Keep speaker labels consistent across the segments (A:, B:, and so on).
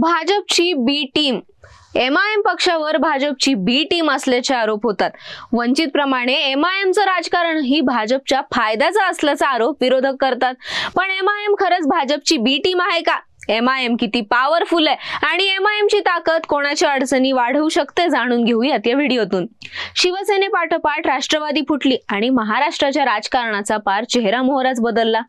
A: भाजपची B team M I M पक्षावर भाजपची बी टीम असल्याचे आरोप होतात. वंचित प्रमाणे एम आय एमचं राजकारण ही भाजपच्या फायद्याचा असल्याचा आरोप विरोधक करतात. पण एम आय एम खरंच भाजपची बी टीम आहे का? एम आय एम किती पॉवरफुल आहे. आणि एम आय एमची ताकद कोणाच्या अडचणी वाढवू शकते जाणून घेऊयात या व्हिडिओतून. शिवसेनेपाठोपाठ राष्ट्रवादी फुटली आणि महाराष्ट्राच्या राजकारणाचा पार चेहरा मोहराच बदलला.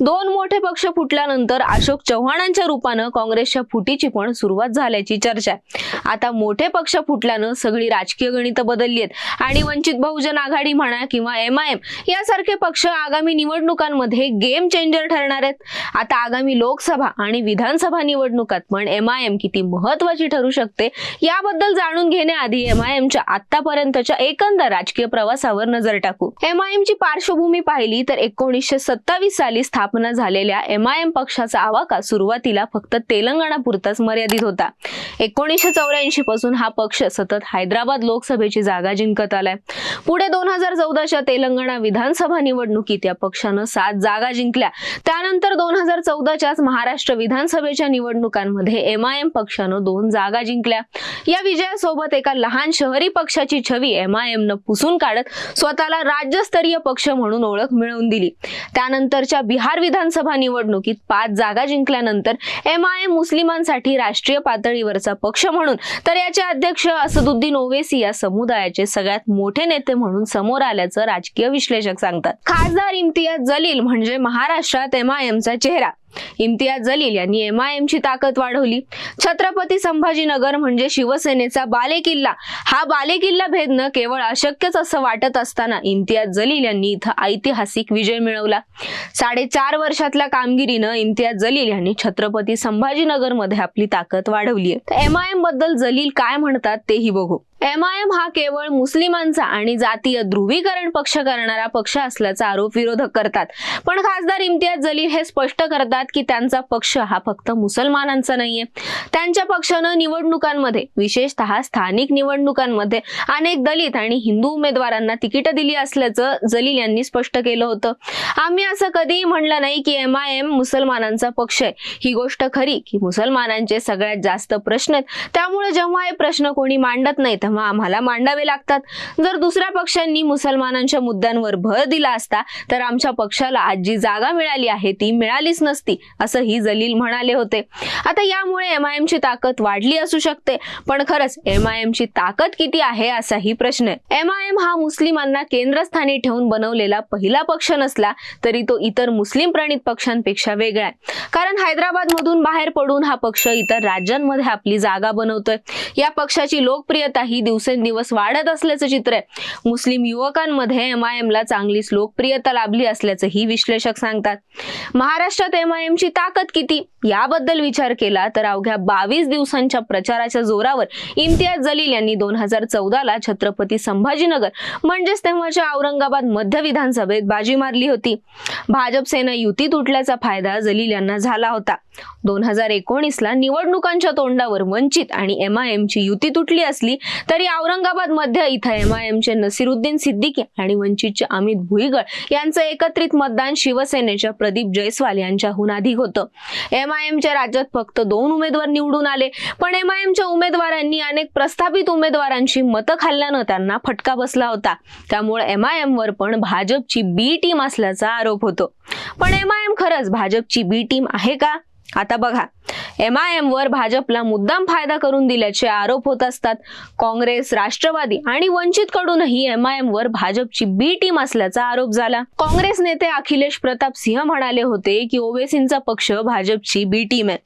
A: दोन मोठे पक्ष फुटल्यानंतर अशोक चव्हाणांच्या रूपानं काँग्रेसच्या फुटीची पण सुरुवात झाल्याची चर्चा आहे. आता मोठे पक्ष फुटल्यानं सगळी राजकीय गणितं बदलली आहेत. आणि वंचित बहुजन आघाडी म्हणा किंवा एम आय एम यासारखे पक्ष आगामी निवडणुकांमध्ये गेम चेंजर ठरणार आहेत. आता आगामी लोकसभा आणि विधान विधानसभा निवडणुकात पण एम आय एम किती महत्वाची ठरू शकते याबद्दल जाणून घेण्याआधी एम आय एमच्या आतापर्यंतच्या एकंदर राजकीय प्रवासावर नजर टाकू. एम आय एमची पार्श्वभूमी पाहिली तर एकोणीसशे सत्तावीस साली स्थापना झालेल्या एम आय एम पक्षाचा आवाका सुरुवातीला फक्त तेलंगणापुरताच मर्यादित होता. एकोणीसशे चौऱ्याऐंशी पासून हा पक्ष सतत हैदराबाद लोकसभेची जागा जिंकत आलाय. पुढे दोन हजार चौदाच्या तेलंगणा विधानसभा निवडणुकीत या पक्षानं सात जागा जिंकल्या. त्यानंतर दोन हजार चौदाच्याच महाराष्ट्र विधानसभा विधानसभेच्या निवडणुकांमध्ये एम आय एम पक्षानं दोन जागा जिंकल्या. या विजयासोबत एका लहान शहरी पक्षाची छवी एम आय एमनं पुसून काढत स्वतःला राज्यस्तरीय पक्ष म्हणून ओळख मिळवून दिली. त्यानंतरच्या बिहार विधानसभा निवडणुकीत पाच जागा जिंकल्यानंतर एम आय एम मुस्लिमांसाठी राष्ट्रीय पातळीवरचा पक्ष म्हणून तर याचे अध्यक्ष असदुद्दीन ओवेसी या समुदायाचे सगळ्यात मोठे नेते म्हणून समोर आल्याचं राजकीय विश्लेषक सांगतात. खासदार इम्तियाज जलील म्हणजे महाराष्ट्रात एम आय एमचा चेहरा. इम्तियाज जलील यांनी एम आय एमची ताकद वाढवली. छत्रपती संभाजीनगर म्हणजे शिवसेनेचा बालेकिल्ला. हा बालेकिल्ला भेदणं केवळ अशक्यच असं वाटत असताना इम्तियाज जलील यांनी इथं ऐतिहासिक विजय मिळवला. साडेचार वर्षातल्या कामगिरीनं इम्तियाज जलील यांनी छत्रपती संभाजीनगरमध्ये आपली ताकद वाढवली आहे एम आय एमबद्दल जलील काय म्हणतात तेही बघू. एम आय एम हा केवळ मुस्लिमांचा आणि जातीय ध्रुवीकरण पक्ष करणारा पक्ष असल्याचा आरोप विरोधक करतात. पण खासदार इम्तियाज जलील हे स्पष्ट करतात की त्यांचा पक्ष हा फक्त मुसलमानांचा नाहीये. त्यांच्या पक्षानं निवडणुकांमध्ये विशेषतः स्थानिक निवडणुकांमध्ये अनेक दलित आणि हिंदू उमेदवारांना तिकीट दिली असल्याचं जलील यांनी स्पष्ट केलं होतं. आम्ही असं कधीही म्हणलं नाही की एम आय एम मुसलमानांचा पक्ष आहे. ही गोष्ट खरी की मुसलमानांचे सगळ्यात जास्त प्रश्न आहेत. त्यामुळे जेव्हा हे प्रश्न कोणी मांडत नाहीत तेव्हा आम्हाला मांडावे लागतात. जर दुसऱ्या पक्षांनी मुसलमानांच्या मुद्द्यांवर भर दिला असता तर आमच्या पक्षाला आज जी जागा मिळाली आहे ती मिळालीच नसती असंही जलील म्हणाले होते. आता यामुळे एम आय एमची ताकद वाढली असू शकते पण खरंच एम आय एमची ताकद किती आहे असाही प्रश्न आहे. एम आय एम हा मुस्लिमांना केंद्रस्थानी ठेवून बनवलेला पहिला पक्ष नसला तरी तो इतर मुस्लिम प्रणित पक्षांपेक्षा वेगळा आहे. कारण हैदराबाद मधून बाहेर पडून हा पक्ष इतर राज्यांमध्ये आपली जागा बनवतोय. या पक्षाची लोकप्रियता ही ही दिवसेंदिवस वाढत असल्याचं चित्र आहे. मुस्लिम युवकांमध्ये एम आय एमला चांगलीच लोकप्रियता लाभली असल्याचंही विश्लेषक सांगतात. महाराष्ट्रात एम आय एमची ताकद किती? याबद्दल विचार केला तर अवघ्या बावीस दिवसांच्या प्रचाराच्या जोरावर इम्तियाज जलील यांनी दोन हजार चौदाला छत्रपती संभाजीनगर म्हणजेच तेव्हाच्या औरंगाबाद मध्य विधानसभेत बाजी मारली होती. भाजप सेना युती तुटल्याचा फायदा जलील यांना झाला होता. दोन हजार एकोणीसला निवडणुकांच्या तोंडावर वंचित आणि एम आय एमची युती तुटली असली तरी औरंगाबाद मध्य इथं एम आय एमचे नसिरुद्दीन सिद्दीकी आणि वंचितचे अमित भुईगळ यांचं एकत्रित मतदान शिवसेनेच्या प्रदीप जयस्वाल यांच्याहून अधिक होतं. एम आय एमच्या राज्यात फक्त दोन उमेदवार निवडून आले. पण एम आय एमच्या उमेदवारांनी अनेक प्रस्थापित उमेदवारांची मतं खाल्ल्यानं त्यांना फटका बसला होता. त्यामुळे एम आय एम वर पण भाजपची बी टीम असल्याचा आरोप होतो. पण एम आय एम खरंच भाजपची बी टीम आहे का? आता बघा. एम आय एम वर भाजपला मुद्दाम फायदा करून दिल्याचे आरोप होत असतात. काँग्रेस राष्ट्रवादी आणि वंचित कडूनही एम आय एम वर भाजपची बी टीम असल्याचा आरोप झाला. काँग्रेस नेते अखिलेश प्रताप सिंह म्हणाले होते की ओवेसींचा पक्ष भाजपची बी टीम आहे.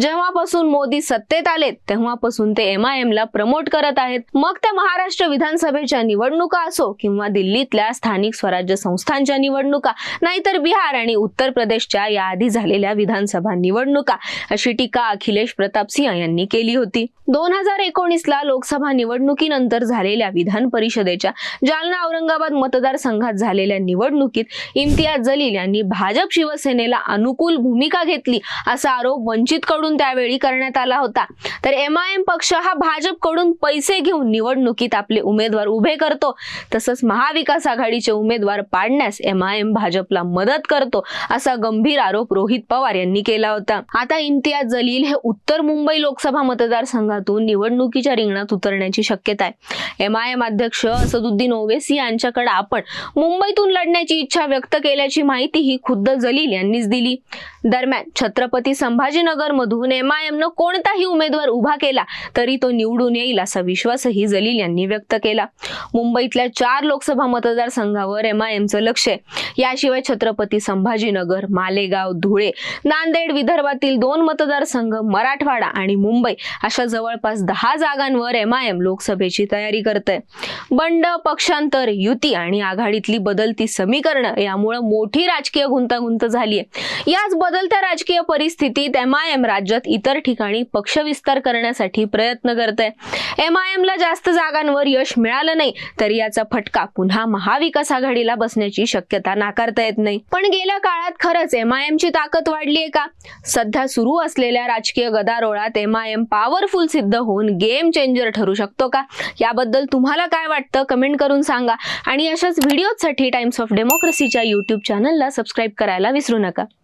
A: जेव्हापासून मोदी सत्तेत आलेत तेव्हापासून ते एम आय एम ला प्रमोट करत आहेत. मग त्या महाराष्ट्र विधानसभेच्या निवडणुका असो किंवा दिल्लीतल्या स्थानिक स्वराज्य संस्थांच्या निवडणुका नाहीतर बिहार आणि उत्तर प्रदेशच्या याआधी झालेल्या विधानसभा निवडणुका अशी टीका अखिलेश प्रताप सिंह यांनी केली होती. दोन हजार एकोणीसला लोकसभा निवडणुकीनंतर झालेल्या विधान परिषदेच्या जालना औरंगाबाद मतदारसंघात झालेल्या निवडणुकीत इम्तियाज जलील यांनी भाजप शिवसेनेला अनुकूल भूमिका घेतली असा आरोप वंचित कडून त्यावेळी करण्यात आला होता. तर एम आय एम पक्ष हा भाजपकडून पैसे घेऊन निवडणुकीत आपले उमेदवार उभे करतो. तसंच महाविकास आघाडीचे उमेदवार पाडण्यास एम आय एम भाजपला मदत करतो असा गंभीर आरोप रोहित पवार यांनी केला होता. आता इम्तियाज इम्तियाज हे उत्तर मुंबई लोकसभा मतदारसंघातून निवडणुकीच्या रिंगणात उतरण्याची शक्यता आहे. एम आय एम अध्यक्ष असदुद्दीन ओवेसी यांच्याकडे आपण मुंबईतून लढण्याची इच्छा व्यक्त केल्याची माहिती ही खुद्द जलील यांनीच दिली. दरम्यान छत्रपती संभाजीनगर मधून एम आय एमनं कोणताही उमेदवार उभा केला तरी तो निवडून येईल असा विश्वासही जलील यांनी व्यक्त केला. मुंबईतल्या चार लोकसभा मतदारसंघावर एम आय एमचं लक्ष आहे. याशिवाय छत्रपती संभाजीनगर मालेगाव धुळे नांदेड विदर्भातील दोन मतदारसंघ मराठवाडा आणि मुंबई अशा जवळपास दहा जागांवर एम आय एम लोकसभेची तयारी करते बंड पक्षांतर युती आणि आघाडीतली बदलती समीकरणं यामुळे मोठी राजकीय गुंतागुंत झाली आहे याच बदलत्या राजकीय परिस्थितीत एम आय एम राज्यात इतर ठिकाणी पक्षविस्तार करण्यासाठी प्रयत्न करते एम आय एमला जास्त जागांवर यश मिळालं नाही तरी याचा फटका पुन्हा महाविकास आघाडीला बसण्याची शक्यता नाकारता येत नाही. पण गेल्या काळात खरंच एम आय एमची ताकद वाढली आहे का? सध्या सुरू असलेल्या राजकीय गदारोळात एम आय एम पॉवरफुल सिद्ध होऊन गेम चेंजर ठरू शकतो का? याबद्दल तुम्हाला काय वाटतं? कमेंट करून सांगा. आणि अशाच व्हिडिओसाठी टाइम्स ऑफ डेमोक्रेसीच्या युट्यूब चॅनलला सबस्क्राईब करायला विसरू नका.